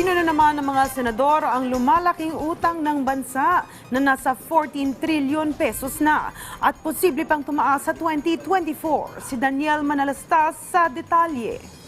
Pinuno naman ng mga senador ang lumalaking utang ng bansa na nasa 14 trilyon pesos na at posible pang tumaas sa 2024. Si Daniel Manalastas sa detalye.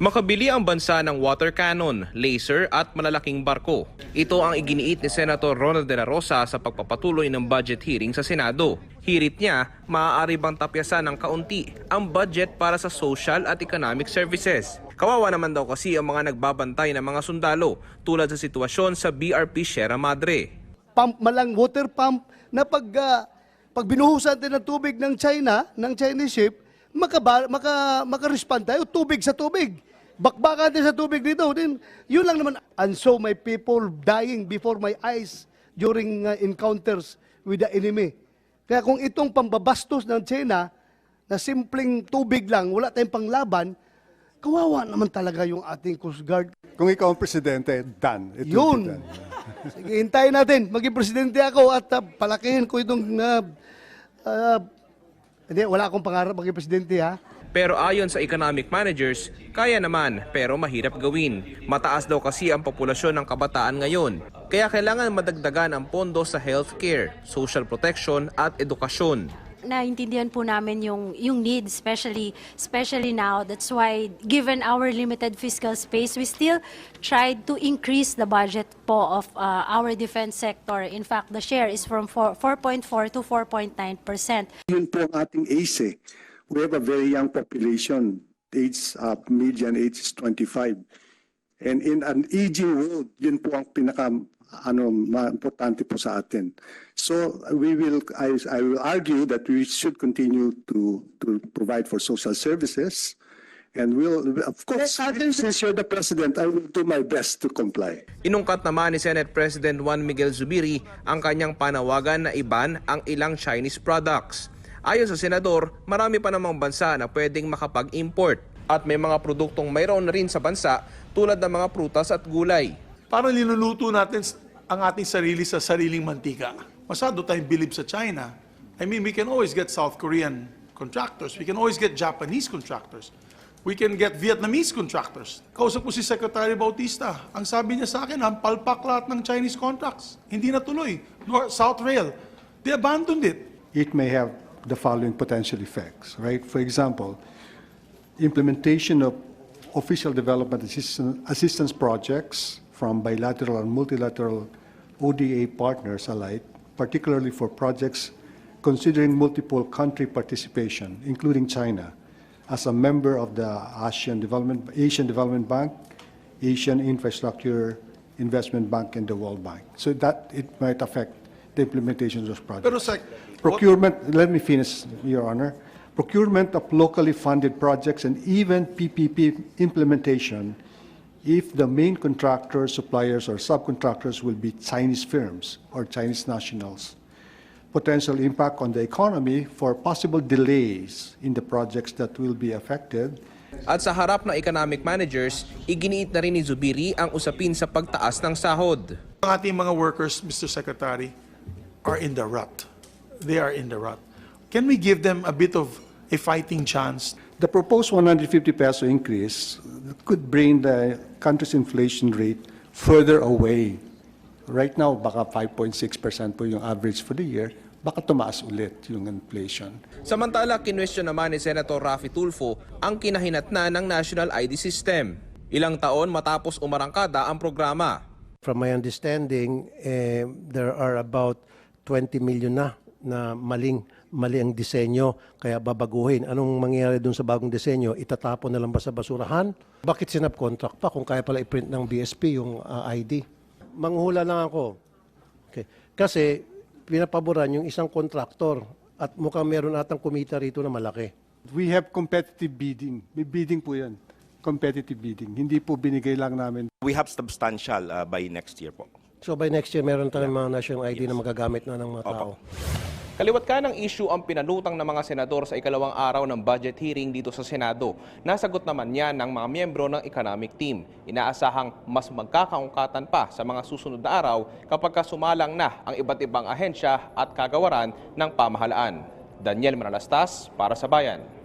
Makabili ang bansa ng water cannon, laser at malalaking barko. Ito ang iginiit ni Senator Ronald De La Rosa sa pagpapatuloy ng budget hearing sa Senado. Hirit niya, maaari bang tapyasan ng kaunti ang budget para sa social at economic services. Kawawa naman daw kasi ang mga nagbabantay ng mga sundalo tulad sa sitwasyon sa BRP Sierra Madre. pump malang water pump na pag ah, pag binuhusan din ng tubig ng China, ng Chinese ship, makaba, maka, maka-respond tayo, tubig sa tubig. Bakbakan din sa tubig dito. Din, yun lang naman. And so my people dying before my eyes during ah, encounters with the enemy. Kaya kung itong pambabastos ng China, na simpleng tubig lang, wala tayong panglaban, kawawa naman talaga yung ating Coast Guard. Kung ikaw ang presidente, done. It Yun. done. Sige, hintayin natin. Maging presidente ako at uh, palakihin ko itong... Uh, uh, hindi, wala akong pangarap maging presidente ha. Pero ayon sa economic managers, kaya naman pero mahirap gawin. Mataas daw kasi ang populasyon ng kabataan ngayon. Kaya kailangan madagdagan ang pondo sa healthcare, social protection at edukasyon. naintindihan po namin yung yung need especially especially now that's why given our limited fiscal space we still tried to increase the budget po of uh, our defense sector in fact the share is from 4, 4.4 to 4.9 percent yun po ang ating ACE. We have a very young population. Age, uh, median age is 25. And in an aging world, yun po ang pinaka ano importante po sa atin. So we will I, I will argue that we should continue to to provide for social services and we'll of course since you're the president I will do my best to comply. Inungkat naman ni Senate President Juan Miguel Zubiri ang kanyang panawagan na iban ang ilang Chinese products. Ayon sa senador, marami pa namang bansa na pwedeng makapag-import at may mga produktong mayroon na rin sa bansa tulad ng mga prutas at gulay. Parang linuluto natin ang ating sarili sa sariling mantika. Masado tayong bilib sa China. I mean, we can always get South Korean contractors. We can always get Japanese contractors. We can get Vietnamese contractors. Kausap ko si Secretary Bautista. Ang sabi niya sa akin, ang palpak lahat ng Chinese contracts. Hindi natuloy. North, South Rail. They abandoned it. It may have the following potential effects, right? For example, implementation of official development assistan- assistance projects from bilateral and multilateral ODA partners alike, particularly for projects considering multiple country participation, including China, as a member of the ASEAN Development, Asian Development Bank, Asian Infrastructure Investment Bank, and the World Bank. So that it might affect the implementation of those projects. Pero Sec, what- Procurement, let me finish, Your Honor. Procurement of locally funded projects and even PPP implementation if the main contractors, suppliers, or subcontractors will be Chinese firms or Chinese nationals. Potential impact on the economy for possible delays in the projects that will be affected At sa harap ng economic managers, iginiit na rin ni Zubiri ang usapin sa pagtaas ng sahod. Ang ating mga workers, Mr. Secretary, are in the rut. They are in the rut. Can we give them a bit of a fighting chance? The proposed 150 peso increase could bring the country's inflation rate further away. Right now, baka 5.6% po yung average for the year. Baka tumaas ulit yung inflation. Samantala, kinwestiyon naman ni Senator Rafi Tulfo ang kinahinatnan ng National ID System. Ilang taon matapos umarangkada ang programa. From my understanding, eh, there are about 20 million na na maling mali ang disenyo kaya babaguhin. Anong mangyayari dun sa bagong disenyo? Itatapon na lang ba sa basurahan? Bakit sinab-contract pa kung kaya pala i-print ng BSP yung ah, ID? Manghula lang ako. Okay. Kasi pinapaboran yung isang kontraktor at mukhang meron atang kumita rito na malaki. We have competitive bidding. May bidding po yan. Competitive bidding. Hindi po binigay lang namin We have substantial uh, by next year po. So by next year, meron tayong mga national ID na magagamit na ng mga tao. Kaliwat ka ng issue ang pinanutang ng mga senador sa ikalawang araw ng budget hearing dito sa Senado. Nasagot naman yan ng mga miyembro ng economic team. Inaasahang mas magkakaungkatan pa sa mga susunod na araw kapag kasumalang na ang iba't ibang ahensya at kagawaran ng pamahalaan. Daniel Manalastas para sa Bayan.